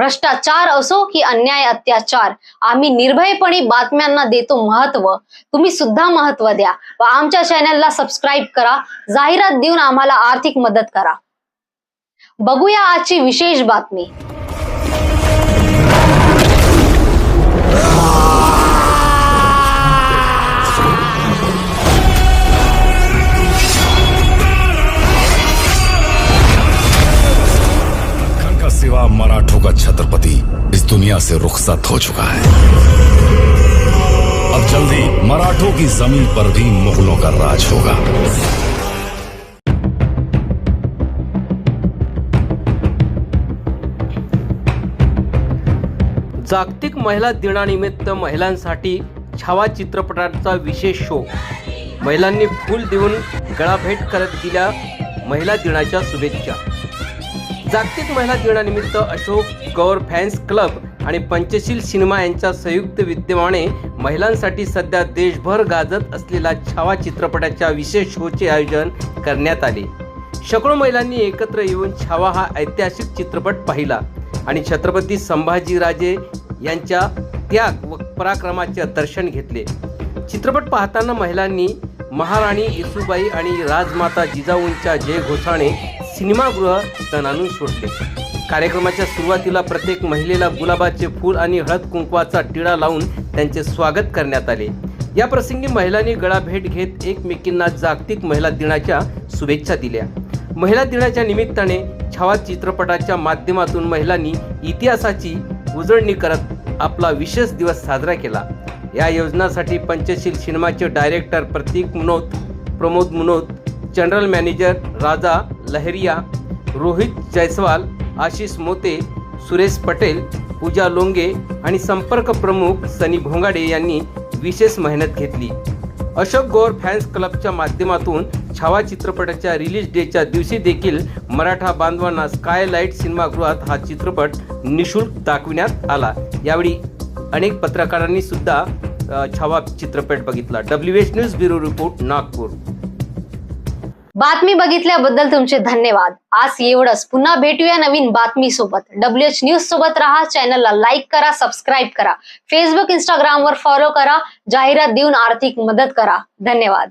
भ्रष्टाचार असो की अन्याय अत्याचार आम्ही निर्भयपणे बातम्यांना देतो महत्त्व. तुम्ही सुद्धा महत्त्व द्या व आमच्या चॅनलला सबस्क्राईब करा. जाहिरात देऊन आम्हाला आर्थिक मदत करा. बघूया आजची विशेष बातमी. मराठों का छत्रपति इस दुनिया से रुखसत हो चुका है। अब जल्दी मराठों की जमीन पर भी मुगलों का राज होगा। जागतिक महिला दिनानिमित्त महिलांसाठी छावा चित्रपटाचा विशेष शो. महिलांनी फूल देऊन गळाभेट करत दिल्या महिला दिनाच्या शुभेच्छा. जागतिक महिला दिनानिमित्त अशोक गौर फॅन्स क्लब आणि पंचशील सिनेमा यांच्या संयुक्त विद्यमाने महिलांसाठी सध्या देशभर गाजत असलेल्या छावा चित्रपटाच्या विशेष शोचे आयोजन करण्यात आले. शेकडो महिलांनी एकत्र येऊन छावा हा ऐतिहासिक चित्रपट पाहिला आणि छत्रपती संभाजीराजे यांच्या त्याग व पराक्रमाचे दर्शन घेतले. चित्रपट पाहताना महिलांनी महाराणी येसुबाई आणि राजमाता जिजाऊंच्या जयघोषाने सिनेमागृह स्तनानून सोडले. कार्यक्रमाच्या सुरुवातीला प्रत्येक महिलेला गुलाबाचे फूल आणि हळद कुंकवाचा टिळा लावून त्यांचे स्वागत करण्यात आले. या प्रसंगी महिलांनी गळाभेट घेत एकमेकींना जागतिक महिला दिनाच्या शुभेच्छा दिल्या. महिला दिनाच्या निमित्ताने छावा चित्रपटाच्या माध्यमातून महिलांनी इतिहासाची उजळणी करत आपला विशेष दिवस साजरा केला. या योजनासाठी पंचशील सिनेमाचे director Pratik Munot Pramod Munot general manager Raja Lahariya Rohit Jaiswal Ashish Mote Suresh Patel Puja Longe आणि संपर्क प्रमुख सनी भोंगाडे यांनी विशेष मेहनत घेतली. अशोक गौर फॅन्स क्लबच्या माध्यमातून छावा चित्रपटाच्या रिलीज डेच्या दिवशी देखील मराठा बांधवांना स्कायलाईट सिनेमागृहात हा चित्रपट निशुल्क दाखविण्यात आला. यावेळी अनेक पत्रकारांनी सुद्धा छावा चित्रपट बघितला. W H news bureau report Nagpur. बातमी बघितल्याबद्दल तुमचे धन्यवाद. आज एवढंच. पुन्हा भेटूया नवीन बातमी सोबत डब्ल्यू एच न्यूज सोबत राहा चॅनलला लाईक करा सबस्क्राईब करा. फेसबुक इंस्टाग्राम वर फॉलो करा. जाहिरात देऊन आर्थिक मदत करा. धन्यवाद.